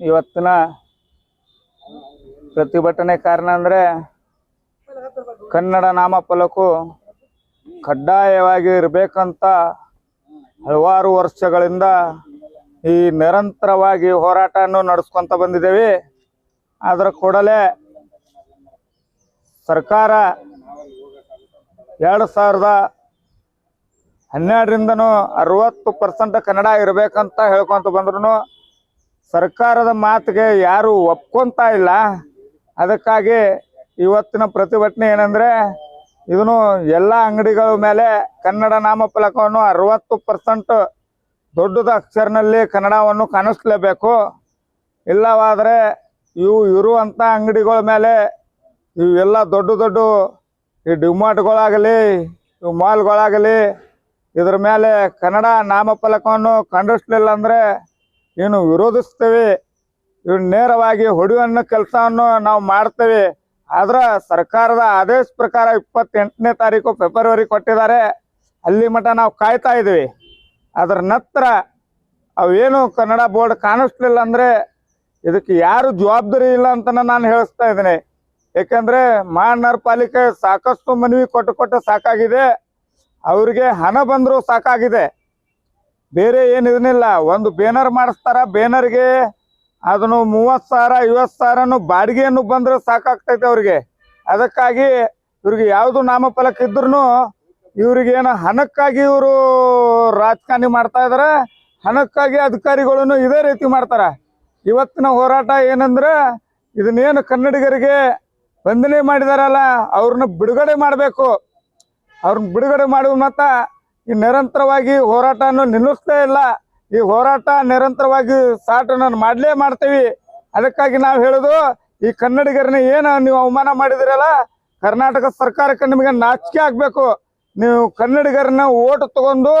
ಇವತ್ತಿನ ಪ್ರತಿಭಟನೆ ಕಾರಣ ಅಂದರೆ ಕನ್ನಡ ನಾಮಫಲಕು ಕಡ್ಡಾಯವಾಗಿ ಇರಬೇಕಂತ ಹಲವಾರು ವರ್ಷಗಳಿಂದ ಈ ನಿರಂತರವಾಗಿ ಹೋರಾಟವನ್ನು ನಡೆಸ್ಕೊಂತ ಬಂದಿದ್ದೇವೆ. ಅದರ ಕೂಡಲೇ ಸರ್ಕಾರ ಎರಡು ಸಾವಿರದ ಹನ್ನೆರಡರಿಂದನೂ ಅರವತ್ತು ಪರ್ಸೆಂಟ್ ಕನ್ನಡ ಇರಬೇಕಂತ ಹೇಳ್ಕೊತ ಬಂದ್ರು ಸರ್ಕಾರದ ಮಾತಿಗೆ ಯಾರು ಒಪ್ಕೊಂತ ಇಲ್ಲ. ಅದಕ್ಕಾಗಿ ಇವತ್ತಿನ ಪ್ರತಿಭಟನೆ ಏನಂದ್ರೆ, ಇದನ್ನು ಎಲ್ಲ ಅಂಗಡಿಗಳ ಮೇಲೆ ಕನ್ನಡ ನಾಮಫಲಕವನ್ನು ಅರವತ್ತು ಪರ್ಸೆಂಟ್ ದೊಡ್ಡದ ಅಕ್ಷರನಲ್ಲಿ ಕನ್ನಡವನ್ನು ಕಾಣಿಸ್ಲೇಬೇಕು. ಇಲ್ಲವಾದರೆ ಇವು ಇರುವಂಥ ಅಂಗಡಿಗಳ ಮೇಲೆ ಇವೆಲ್ಲ ದೊಡ್ಡ ದೊಡ್ಡ ಈ ಡಿಮಾರ್ಟ್ಗಳಾಗಲಿ, ಇವು ಮಾಲ್ಗಳಾಗಲಿ, ಇದ್ರ ಮೇಲೆ ಕನ್ನಡ ನಾಮಫಲಕವನ್ನು ಕಂಡಿಸ್ಲಿಲ್ಲ ಅಂದರೆ ಏನು ವಿರೋಧಿಸ್ತೇವೆ? ಇವ್ ನೇರವಾಗಿ ಹೊಡೆಯುವ ಕೆಲಸವನ್ನು ನಾವು ಮಾಡ್ತೇವೆ. ಆದ್ರೆ ಸರ್ಕಾರದ ಆದೇಶ ಪ್ರಕಾರ ಇಪ್ಪತ್ತೆಂಟನೇ ತಾರೀಕು ಫೆಬ್ರವರಿ ಕೊಟ್ಟಿದ್ದಾರೆ. ಅಲ್ಲಿ ಮಠ ನಾವು ಕಾಯ್ತಾ ಇದ್ದೀವಿ. ಅದರ ನಂತರ ಅವೇನು ಕನ್ನಡ ಬೋರ್ಡ್ ಕಾಣಿಸ್ಲಿಲ್ಲ ಅಂದ್ರೆ ಇದಕ್ಕೆ ಯಾರು ಜವಾಬ್ದಾರಿ ಇಲ್ಲ ಅಂತ ನಾನು ಹೇಳಿಸ್ತಾ ಇದ್ದೀನಿ. ಯಾಕಂದ್ರೆ ಮಹಾನಗರ ಪಾಲಿಕೆ ಸಾಕಷ್ಟು ಮನವಿ ಕೊಟ್ಟು ಕೊಟ್ಟು ಸಾಕಾಗಿದೆ. ಅವರಿಗೆ ಹಣ ಬಂದರೂ ಸಾಕಾಗಿದೆ. ಬೇರೆ ಏನು ಇದನ್ನಿಲ್ಲ ಒಂದು ಬೇನರ್ ಮಾಡಿಸ್ತಾರ ಬೇನರ್ಗೆ ಅದನ್ನು ಮೂವತ್ತು ಸಾವಿರ, ಐವತ್ತು ಸಾವಿರನು ಬಾಡಿಗೆಯನ್ನು ಬಂದ್ರೆ ಸಾಕಾಗ್ತೈತೆ ಅವ್ರಿಗೆ. ಅದಕ್ಕಾಗಿ ಇವ್ರಿಗೆ ಯಾವುದು ನಾಮಫಲಕ ಇದ್ರು ಇವ್ರಿಗೇನು ಹಣಕ್ಕಾಗಿ ಇವರು ರಾಜಕಾರಣಿ ಮಾಡ್ತಾ ಇದಾರೆ, ಹಣಕ್ಕಾಗಿ ಅಧಿಕಾರಿಗಳನ್ನು ಇದೇ ರೀತಿ ಮಾಡ್ತಾರ. ಇವತ್ತಿನ ಹೋರಾಟ ಏನಂದ್ರೆ ಇದನ್ನೇನು ಕನ್ನಡಿಗರಿಗೆ ವಂದನೆ ಮಾಡಿದಾರಲ್ಲ, ಅವ್ರನ್ನ ಬಿಡುಗಡೆ ಮಾಡಬೇಕು. ಅವ್ರನ್ನ ಬಿಡುಗಡೆ ಮಾಡುವ ಮತ್ತ ಈ ನಿರಂತರವಾಗಿ ಹೋರಾಟವನ್ನು ನಿಲ್ಲಿಸ್ತಾ ಇಲ್ಲ. ಈ ಹೋರಾಟ ನಿರಂತರವಾಗಿ ಸಾಟನ್ನು ಮಾಡಲೇ ಮಾಡ್ತೀವಿ. ಅದಕ್ಕಾಗಿ ನಾವು ಹೇಳೋದು, ಈ ಕನ್ನಡಿಗರನ್ನ ಏನು ನೀವು ಅವಮಾನ ಮಾಡಿದಿರಲ್ಲ, ಕರ್ನಾಟಕ ಸರ್ಕಾರಕ್ಕೆ ನಿಮಗೆ ನಾಚಿಕೆ ಆಗ್ಬೇಕು. ನೀವು ಕನ್ನಡಿಗರನ್ನ ಓಟ್ ತಗೊಂಡು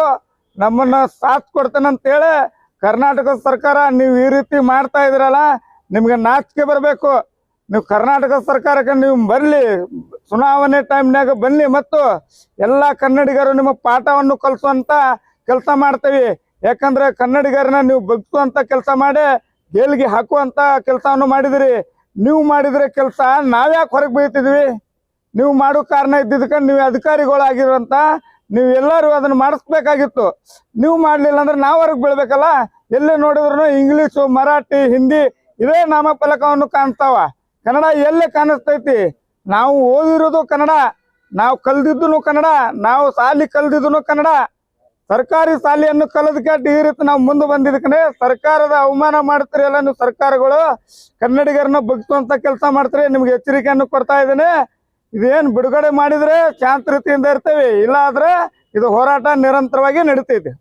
ನಮ್ಮನ್ನ ಸಾಥ್ ಕೊಡ್ತೇನಂತೇಳಿ ಕರ್ನಾಟಕ ಸರ್ಕಾರ ನೀವು ಈ ರೀತಿ ಮಾಡ್ತಾ ಇದ್ರಲ್ಲ ನಿಮ್ಗೆ ನಾಚಿಕೆ ಬರಬೇಕು. ನೀವು ಕರ್ನಾಟಕ ಸರ್ಕಾರಕ್ಕೆ ನೀವು ಬರಲಿ ಚುನಾವಣೆ ಟೈಮ್ನಾಗ ಬನ್ನಿ ಮತ್ತು ಎಲ್ಲ ಕನ್ನಡಿಗರು ನಿಮಗೆ ಪಾಠವನ್ನು ಕಲಿಸುವಂತ ಕೆಲಸ ಮಾಡ್ತೀವಿ. ಯಾಕಂದ್ರೆ ಕನ್ನಡಿಗರನ್ನ ನೀವು ಬಗ್ಸುವಂತ ಕೆಲಸ ಮಾಡಿ ಗೇಲ್ಗೆ ಹಾಕುವಂತ ಕೆಲಸವನ್ನು ಮಾಡಿದಿರಿ. ನೀವು ಮಾಡಿದ್ರೆ ಕೆಲಸ ನಾವ್ಯಾಕೆ ಹೊರಗೆ ಬೀಳ್ತಿದ್ವಿ? ನೀವು ಮಾಡೋ ಕಾರಣ ಇದ್ದಿದ್ದಕ್ಕೆ ನೀವು ಅಧಿಕಾರಿಗಳಾಗಿರುವಂತ ನೀವು ಎಲ್ಲರೂ ಅದನ್ನ ಮಾಡಿಸ್ಬೇಕಾಗಿತ್ತು. ನೀವು ಮಾಡಲಿಲ್ಲ ಅಂದ್ರೆ ನಾವು ಹೊರಗೆ ಬೀಳ್ಬೇಕಲ್ಲ? ಎಲ್ಲೇ ನೋಡಿದ್ರು ಇಂಗ್ಲೀಷು, ಮರಾಠಿ, ಹಿಂದಿ ಇದೇ ನಾಮಫಲಕವನ್ನು ಕಾಣ್ತಾವ. ಕನ್ನಡ ಎಲ್ಲೇ ಕಾಣಿಸ್ತೈತಿ. ನಾವು ಓದಿರೋದು ಕನ್ನಡ, ನಾವು ಕಲ್ದಿದ್ದು ಕನ್ನಡ, ನಾವು ಸಾಲಿ ಕಲ್ದಿದ್ದು ಕನ್ನಡ. ಸರ್ಕಾರಿ ಶಾಲೆಯನ್ನು ಕಲದ ಕೆಟ್ಟ ಈ ರೀತಿ ನಾವು ಮುಂದೆ ಬಂದಿದ್ದಕ್ಕೆ ಸರ್ಕಾರದ ಅವಮಾನ ಮಾಡ್ತೀರಿ ಎಲ್ಲ ನೀವು ಸರ್ಕಾರಗಳು. ಕನ್ನಡಿಗರನ್ನ ಬಗ್ಸುವಂತ ಕೆಲಸ ಮಾಡ್ತೀರಿ, ನಿಮ್ಗೆ ಎಚ್ಚರಿಕೆಯನ್ನು ಕೊಡ್ತಾ ಇದ್ದೇನೆ. ಇದೇನು ಬಿಡುಗಡೆ ಮಾಡಿದ್ರೆ ಶಾಂತ ರೀತಿಯಿಂದ ಇರ್ತೇವೆ ಇಲ್ಲ ಆದ್ರೆ ಇದು ಹೋರಾಟ ನಿರಂತರವಾಗಿ ನಡೀತೈತೆ.